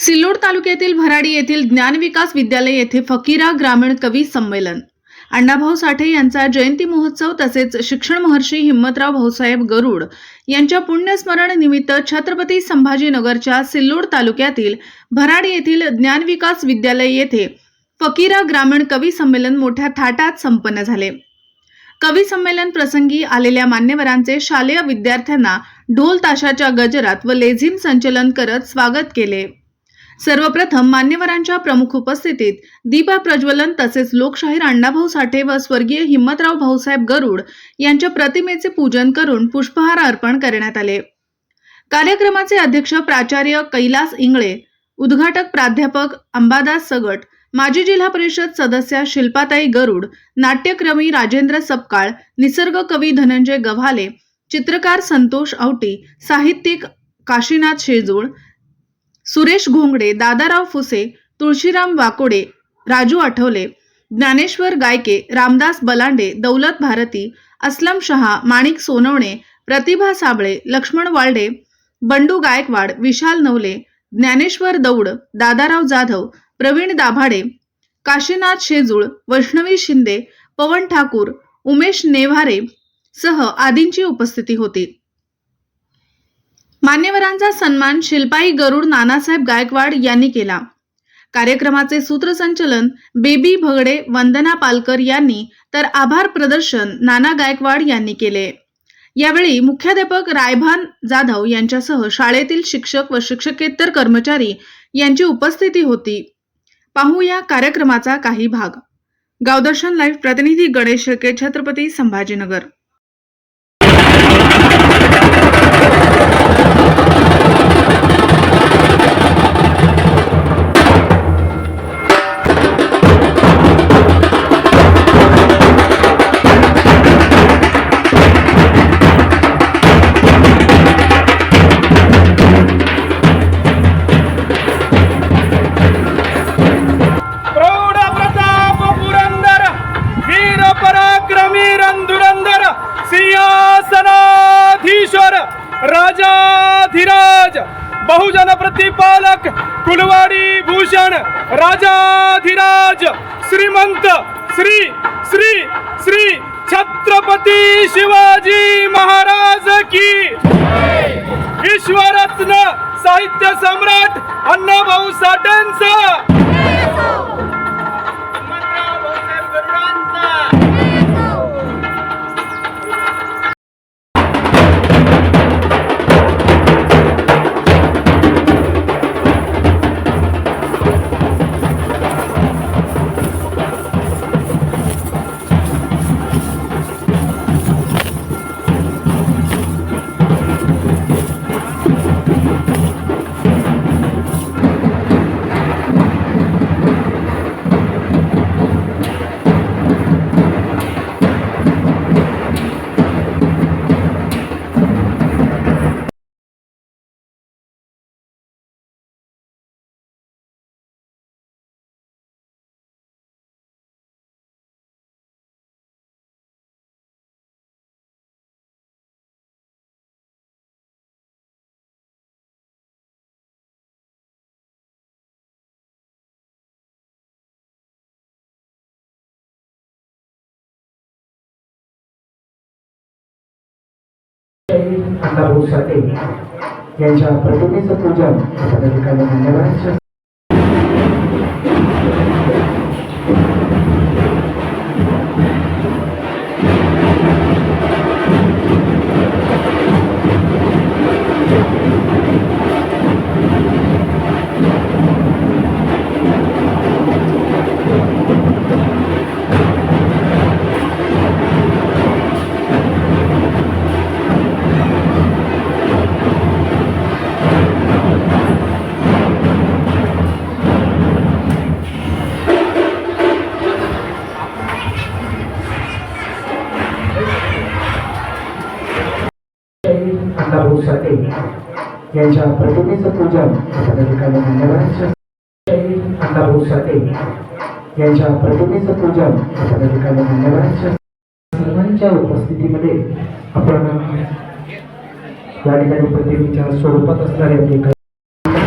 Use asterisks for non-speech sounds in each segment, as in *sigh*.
सिल्लोड तालुक्यातील भराडी येथील ज्ञानविकास विद्यालय येथे फकीरा ग्रामीण कवी संमेलन. अण्णाभाऊ साठे यांचा जयंती महोत्सव तसेच शिक्षण महर्षी हिम्मतराव भाऊसाहेब गरुड यांच्या पुण्यस्मरण निमित्त छत्रपती संभाजीनगरच्या सिल्लोड तालुक्यातील भराडी येथील ज्ञानविकास विद्यालय येथे फकीरा ग्रामीण कवी संमेलन मोठ्या थाटात संपन्न झाले. कवी संमेलन प्रसंगी आलेल्या मान्यवरांचे शालेय विद्यार्थ्यांना ढोल ताशाच्या गजरात व लेझिम संचलन करत स्वागत केले. सर्वप्रथम मान्यवरांच्या प्रमुख उपस्थितीत दीपा प्रज्वलन तसेच लोकशाहीर अण्णाभाऊ साठे व स्वर्गीय हिम्मतराव भाऊसाहेब गरुड यांच्या प्रतिमेचे पूजन करून पुष्पहार अर्पण करण्यात आले. कार्यक्रमाचे अध्यक्ष प्राचार्य कैलास इंगळे उद्घाटक प्राध्यापक अंबादास सगट माजी जिल्हा परिषद सदस्या शिल्पाताई गरुड नाट्यक्रमी राजेंद्र सपकाळ निसर्ग कवी धनंजय गव्हाले चित्रकार संतोष आवटी साहित्यिक काशीनाथ शेजूळ सुरेश घोंगडे दादाराव फुसे तुळशीराम वाकोडे राजू आठवले ज्ञानेश्वर गायके रामदास बलांडे दौलत भारती अस्लम शहा माणिक सोनवणे प्रतिभा साबळे लक्ष्मण वाल्डे बंडू गायकवाड विशाल नवले ज्ञानेश्वर दौड दादाराव जाधव प्रवीण दाभाडे काशीनाथ शेजूळ वैष्णवी शिंदे पवन ठाकूर उमेश नेव्हारे सह आदींची उपस्थिती होती. मान्यवरांचा सन्मान शिल्पाई गरुड नानासाहेब गायकवाड यांनी केला. कार्यक्रमाचे सूत्रसंचलन बेबी भगडे वंदना पालकर यांनी तर आभार प्रदर्शन नाना गायकवाड यांनी केले. यावेळी मुख्याध्यापक रायभान जाधव यांच्यासह शाळेतील शिक्षक व शिक्षकेतर कर्मचारी यांची उपस्थिती होती. पाहूया कार्यक्रमाचा काही भाग. गावदर्शन लाईव्ह प्रतिनिधी गणेश शेळके छत्रपती संभाजीनगर. छत्रपती शिवाजी महाराज की विश्वरत्न साहित्य सम्राट अण्णाभाऊ साठेंचा. अण्णाभाऊ साठे यांच्या प्रतिमेचं पूजन पदाधिकारी मान्यवरांच्या अण्णाभाऊ साठे यांच्या प्रतिमेचं पूजन पदाधिकारी मान्यवरांच्या अण्णाभाऊ साठे यांच्या प्रतिमेचं पूजन पदाधिकारी मान्यवरांच्या सर्वांच्या उपस्थितीमध्ये आपण या ठिकाणी प्रतिमेच्या स्वरूपात असणारे आपले काही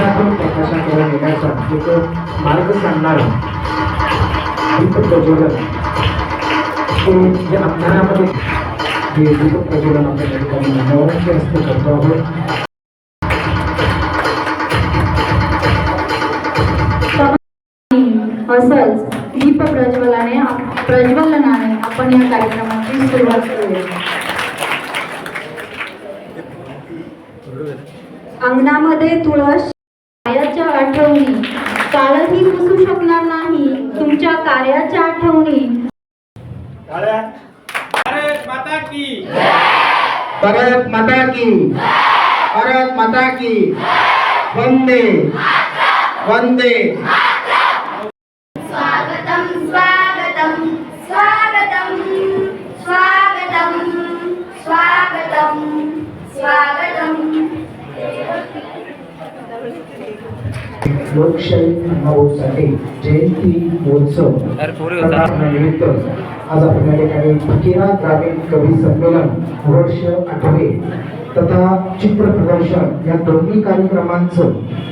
आपण प्रकाशाकडे नेण्याचा एक मार्ग सांगणारा दीप प्रज्वलन. ते जे अंधारामध्ये जे दीप प्रज्वलन आपण त्या ठिकाणी मान्यवरांचे हस्ते करतो आहोत असंच दीप प्रज्वलाने प्रज्वलनाने आपण या कार्यक्रमाची सुरुवात करूया अंगणामध्ये तुळस कार्याच्या आठवणी. कालही पुसू शकणार नाही तुमच्या कार्याच्या आठवणी. भारत माता की। भारत माता की। भारत माता की। वंदे। वंदे। स्वागतम् लोकशाही अण्णाभाऊसाठी जयंती महोत्सव निमित्त आज आपण या ठिकाणी किरा ग्रामीण कवी संमेलन वर्ष आठवे तथा चित्र प्रदर्शन या दोन्ही कार्यक्रमांचं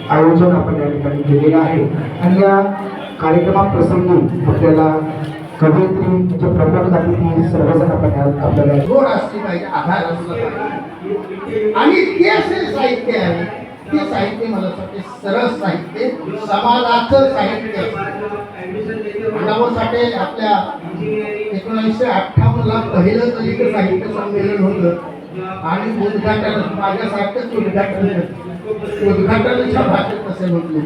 आयोजन आपण या ठिकाणी केलेलं आहे. आणि या कार्यक्रमाप्रसंगी आपल्याला कवयित्री म्हणजे झाली ती सर्वजण आपण आपल्याला जोड असली पाहिजे आधार असला पाहिजे. आणि ते असे साहित्य आहे. ते साहित्य मला वाटते सरळ साहित्य समाजाचं साहित्य. अण्णाभाऊ साठे आपल्या एकोणीसशे अठ्ठावन्नला पहिलं दलित साहित्य संमेलन होतं. आणि उद्घाटन माझ्यासारखंच उद्घाटन उद्घाटनाच्या भाषेत असे म्हटले.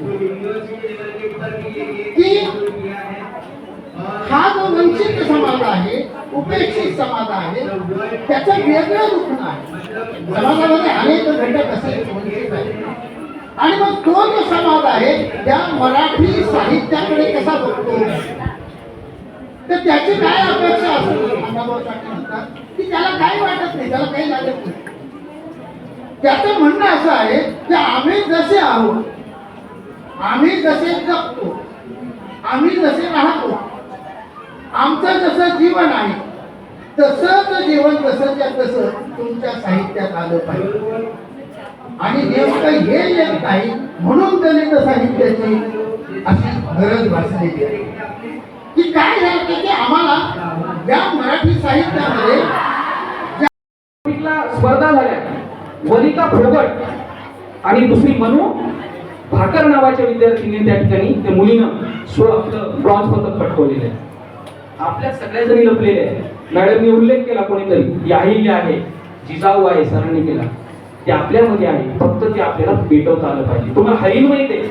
की हा जो वंचित समाज आहे उपेक्षित समाज आहे त्याचं वेगळं दुखणं आहे. समाजामध्ये अनेक घटक असे वंचित आहेत. आणि मग तो जो समाज आहे त्या मराठी साहित्याकडे कसा बघतो? तर त्याची काय अपेक्षा असते अण्णाभाऊ साठे म्हणतात की त्याला काय वाटत नाही त्याला काही लागत नाही. त्याचं म्हणणं असं आहे की आम्ही जसे आहोत आम्ही जसे जगतो आम्ही जसे राहतो आमचं जसं जीवन आहे तसंच जीवन जसंच्या तसं तुमच्या साहित्यात आलं पाहिजे. आणि नेमकं हे येत नाही म्हणून दलित साहित्याची अशी गरज भासलेली आहे. की काय झालं की आम्हाला या मराठी साहित्यामध्ये स्पर्धा झाल्या वनिता फोगट आणि दुसरी मनू भाकर नावाच्या विद्यार्थीने त्या ठिकाणी त्या मुलीनं स्व आपलं ब्रॉन्झ पदक पटकवलेलं आहे. आपल्या सगळ्या जणी लपलेले आहे मॅडमनी उल्लेख केला कोणीतरी याही आहे जिजाऊ आहे सरांनी केला. ते आपल्यामध्ये आहे. फक्त ते आपल्याला पेटवता आलं पाहिजे. तुम्हाला हरीन माहिती आहे?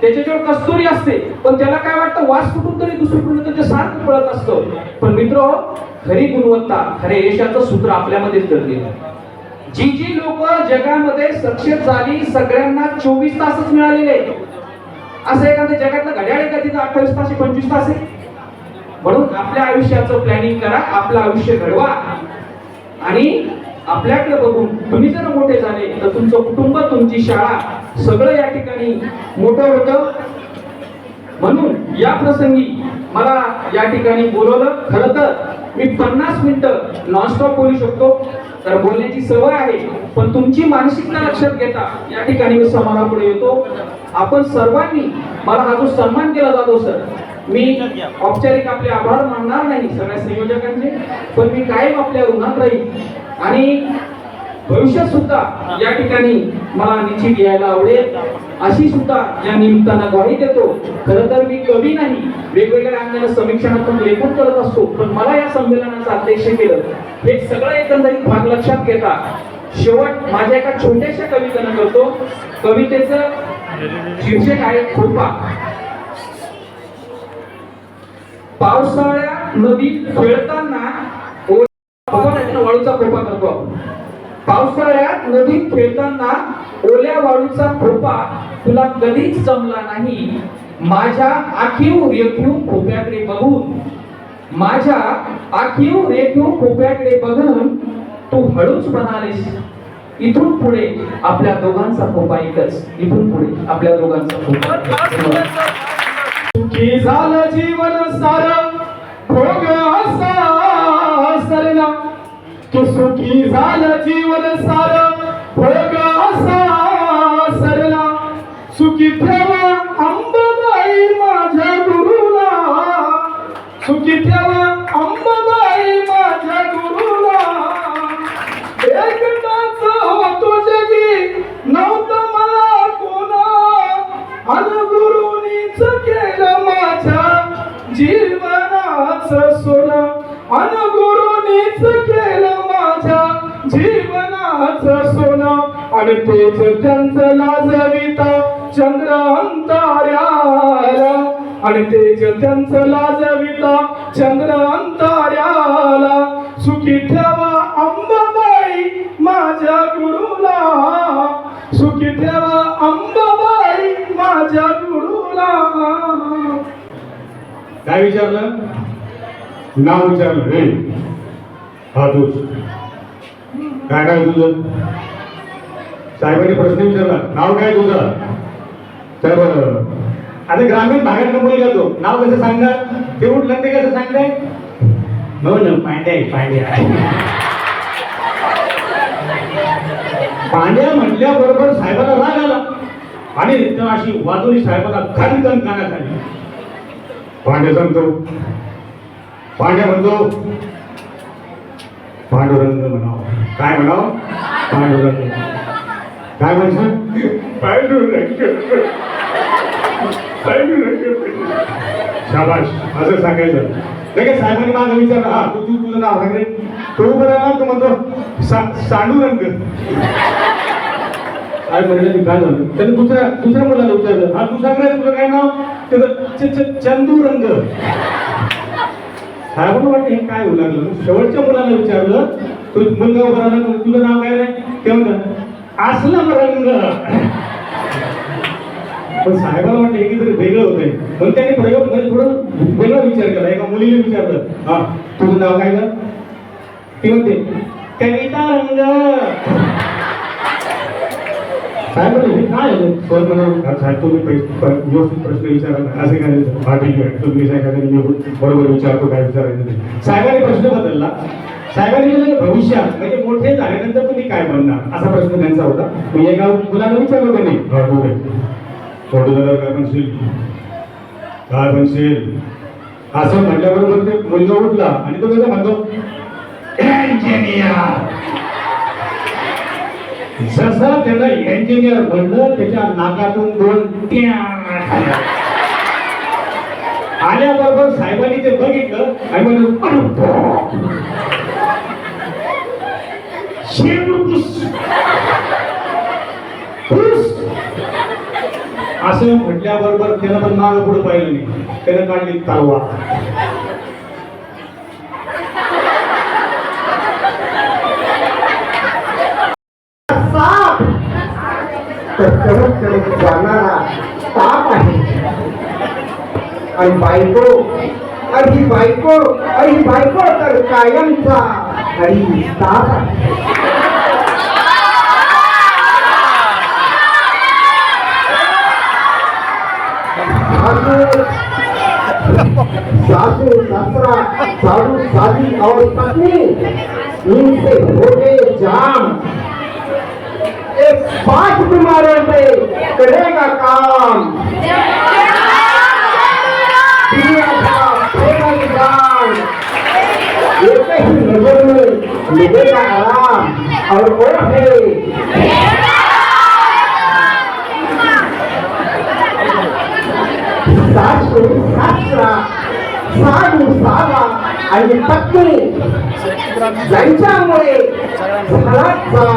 त्याच्याजवळ कस्तुरी असते. पण त्याला काय वाटतं? वास कुठून तरी दुसरीकडून ते सारखं पळत असतं. पण मित्र खरी गुणवत्ता खरे यशाचं सूत्र आपल्यामध्येच दडलेलं आहे. जी जी लोक जगामध्ये सक्षम झाली सगळ्यांना चोवीस तासच मिळालेले असं एखाद्या जगातलं घड्याळ आहे का तिथं? अठ्ठावीस तास पंचवीस तास आहे? म्हणून आपल्या आयुष्याचं प्लॅनिंग करा आपलं आयुष्य घडवा. आणि आपल्याकडे बघून तुम्ही जर मोठे झाले तर तुमचं कुटुंब तुमची शाळा सगळं या ठिकाणी मोठं होतं. म्हणून या प्रसंगी मला या ठिकाणी बोलवलं. खरं तर मी पन्नास मिनिटं नॉनस्टॉप बोलू शकतो. तर बोलण्याची सवय आहे. पण तुमची मानसिकता लक्षात घेता या ठिकाणी मी समाजापुढे येतो. आपण सर्वांनी मला हा जो सन्मान केला जातो सर मी औपचारिक आपले आभार मानणार नाही सगळ्या संयोजकांचे पण मी कायम आपल्या ऋणात राहील आणि भविष्यात सुद्धा या ठिकाणी मला निश्चित यायला आवडेल. अशी सुद्धा या निमित्तानं ग्वाही देतो. खरं तर मी कवी नाही. वेगवेगळ्या अंगाने समीक्षणातून लेखन करत असतो. पण मला या संमेलनाचं अध्यक्ष केलं. हे सगळं एकंदरीत भाग लक्षात घेता. शेवट माझ्या एका छोट्याशा कवितेनं करतो. कवितेचं शीर्षक आहे कृपा पावसाळ्या नदीत खेळताना वाळूचा खोपा करतो आपण. पावसाळ्यात नदीत खेळताना ओल्या वाळूचा खोपा तुला कधीच जमला नाही. माझ्या आखीव रेखीव खोप्याकडे बघून माझ्या आखीव रेखीव खोप्याकडे बघून तू हळूच म्हणालीस इथून पुढे आपल्या दोघांचा खोपा एकच इथून पुढे आपल्या दोघांचा खोपा झालं जीवन की झालं जीवन सार भोग असा सरला. सुखी ठेवा अंबाबाई माझ्या गुरुला. सुखी ठेवा तेच त्यांचं लाजविता चंद्र अंतार्याला आणि तेच त्यांचं लाजविता चंद्र अंतार्याला सुखी ठेवा अंबाबाई माझ्या गुरुला. सुखी ठेवा अंबाबाई माझ्या गुरुला. काय विचारलं? नाव विचारलं रे. हा दोष. काय काय तुझं? साहेबांनी प्रश्न विचारला नाव काय तुझं? तर आता ग्रामीण भागात मुलगा तो नाव कसं सांगणार? ते उठलं ते कसं सांगताय? हो ना पांड्या पांड्या पांड्या म्हटल्याबरोबर साहेबाला राग आला. आणि तर अशी वाजवली साहेबाला खाली खणखण कानात आली. पांड्या सांगतो. पांड्या म्हणतो पांडुरंग म्हणाव. काय म्हणाव? पांडुरंग. काय पांडुरंग शाबाश असं सांगायचं. लगेच साहेबांनी माझं विचारलं हा तू तू तुझं नाव सांग रे. तो बरं तो म्हणतो सा सांडुरंग काय म्हणलं मी काय झालं त्याने दुसऱ्या दुसऱ्या मुलाला विचारलं हा तू सांग रे तुझं काय नाव? त्याचं च- च- चंदूरंग साहेबांना वाटतं हे काय होऊ लागलं? शेवटच्या मुलाला विचारलं तो मुलगा उभा राहिला तुझं नाव काय रे? ते म्हणतात असलम रंग. पण साहेबाला वाटतं हे काहीतरी वेगळं होतंय. पण त्यांनी प्रयोग म्हणजे थोडं वेगळा विचार केला. एका मुलीने विचारलं हा तुझं नाव काय ग? ती म्हणते कविता रंग. साहेब हे काय सर म्हणे, साहेब तुम्ही व्यवस्थित प्रश्न विचारा असे काय नाही. हा ठीक आहे. तुम्ही साहेब बरोबर विचारतो काय विचारायचं ते. साहेबांनी प्रश्न बदलला. साहेबांनी विचारलं भविष्यात म्हणजे मोठे झाल्यानंतर तुम्ही काय बनणार असा प्रश्न त्यांचा होता. मी एका मुलाला विचारलं त्यांनी. झाल्यावर काय बनशील काय बनशील असं म्हटल्याबरोबर ते मुलगा उठला आणि तो कसं म्हणतो इंजिनियर जसं त्याला इंजिनियर म्हणलं त्याच्या नाकातून दोन. आल्याबरोबर साहेबांनी ते बघितलं आणि म्हणलं. *laughs* असं म्हटल्याबरोबर त्यानं पण मागं पुढे पाहिलं नाही. त्यानं काढली तलवार. साप तर जाणारा ताप आहे. आणि बायको आणि ही बायको आणि बायको तर कायमचा आणि ताप आहे. सासू सासरा साधू साधी और पत्नी इनसे हो गए जाम। एक पाँच बीमारों पे करेगा काम। का की एक ही नज़र में मिलेगा आराम और वो है सासू सासरा साधू साधा आणि पत्नी यांच्यामुळे झाला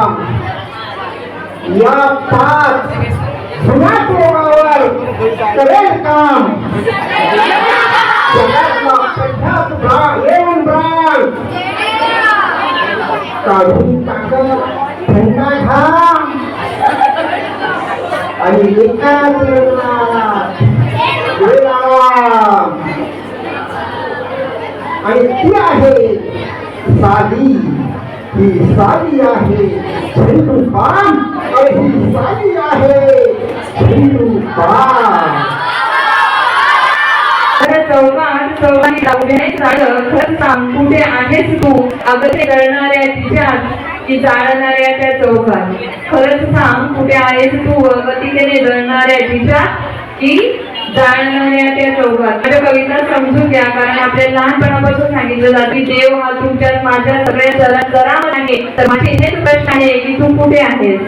या पाच जुन्या रोगावर करेल काम. जगातला ब्रांड काढून टाकत थंडा आणि एकाच ती आहे. साधी ही साधी आहे. झेंडू पान ही साधी आहे. झेंडू पान. अरे चौकात चौकाने लावले झाडं खरं सांग कुठे आहेस तू? अगं ते गळणाऱ्या तिच्यात की जाळणाऱ्या त्या चौकात खरंच सांग कुठे आहेस तू? गतीने जळणाऱ्या तिच्या की जाणणाऱ्या त्या चौकात माझ्या कविता समजून घ्या कारण आपल्या लहानपणापासून सांगितलं जातं की देव हा तुमच्यात माझ्या सगळ्या जरा जरा आहे. तर माझे हेच प्रश्न आहे की तू कुठे आहेस?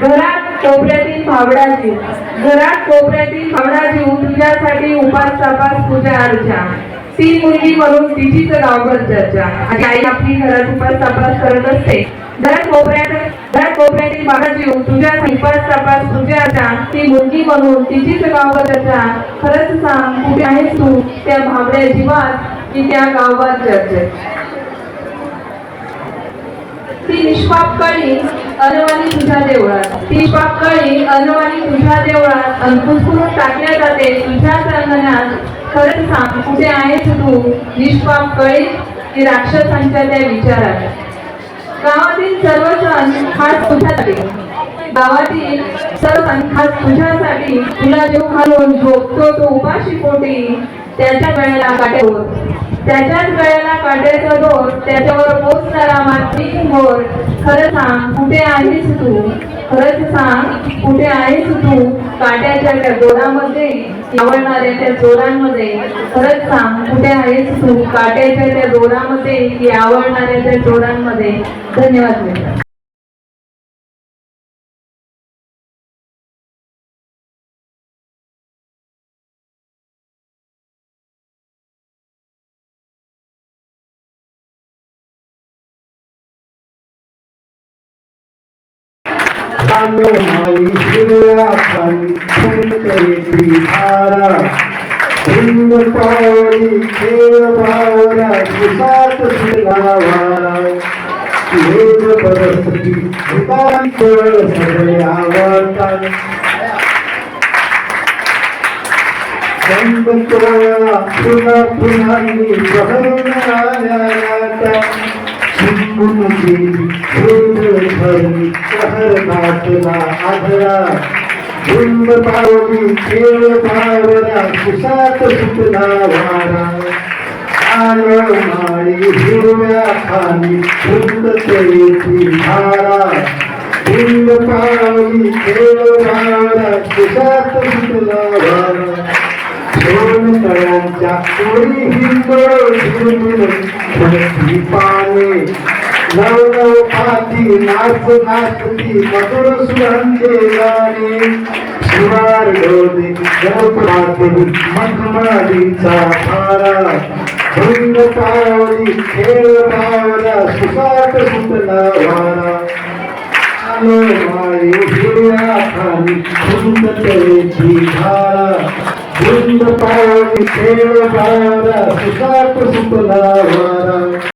घरात कोपऱ्यातील भावडा जीव घरात कोपऱ्यातील भावडा जीव तुझ्यासाठी उपास तपास पूजा अर्चा. ती मुलगी म्हणून तिचीच गावभर चर्चा. आणि आई आपली घरात उपास तपास करत असते. घरात कोपऱ्यात घरात कोपऱ्यातील भावडा तुझ्या तुझ्यासाठी तपास तुझ्या अर्चा ती मुलगी म्हणून तिचीच गावभर चर्चा खरंच सांग कुठे आहेस तू? त्या भावड्या जीवात की त्या गावात चर्चेत ती निष्पाप कळी अनवाणी तुझ्या देवळात. ती निष्पाप कळी अनवाणी तुझ्या देवळात. अन टाकल्या जाते तुझ्या अंगणात खरंच सांग कुठे आहेस तू? निष्पाप कळी की राक्षसांच्या त्या विचारात. गावातील सर्व सण खास तुझ्यासाठी गावातील सर्व सण खास तुझ्यासाठी तुला जो घालून झोपतो तो उपाशी पोटी त्याच्या गळ्याला काट्यावर त्याच्याच गळ्याला काट्याचा दोर त्याच्यावर पोचणारा माती मोर. खरं सांग कुठे आहेस तू? खरंच सांग कुठे आहेस तू? काट्याच्या त्या दोरामध्ये आवडणाऱ्या त्या चोरांमध्ये खरंच सांग कुठे आहेस तू? काट्याच्या त्या दोरामध्ये की आवडणाऱ्या त्या चोरांमध्ये धन्यवाद मिळतात I'm हिरव्या पाणी फुलकळी धारा हिंद पावली खेळ भावरा सुसात सुला वारा वेद परस्ती रूपांतर सगळे आवडतात संतोळा पुन्हा पुन्हा प्रहरण आल्या शिंपून गेली फुल भरली कहर नाचला आधळा धुंद पावली खेळ भावरा कुसात सुटला वारा आलं माळी हिरव्या खाली धुंद तळेची धारा. धुंद पावली खेळ भावरा कुसात सुटला वारा दोन तळ्यांच्या कोळी हिंदोळ झुरमुर पाने. नव नव पाती नाच नाचती मधुर सुरांचे गाणे शिवार डोले गणपती मखमाडीचा भारा भृंग पावली खेळ पावला सुसाट सुटला वारा आलो वायू हिरव्या खाली भृंग तळेची धारा भृंग पावली खेळ पावला सुसाट सुटला वारा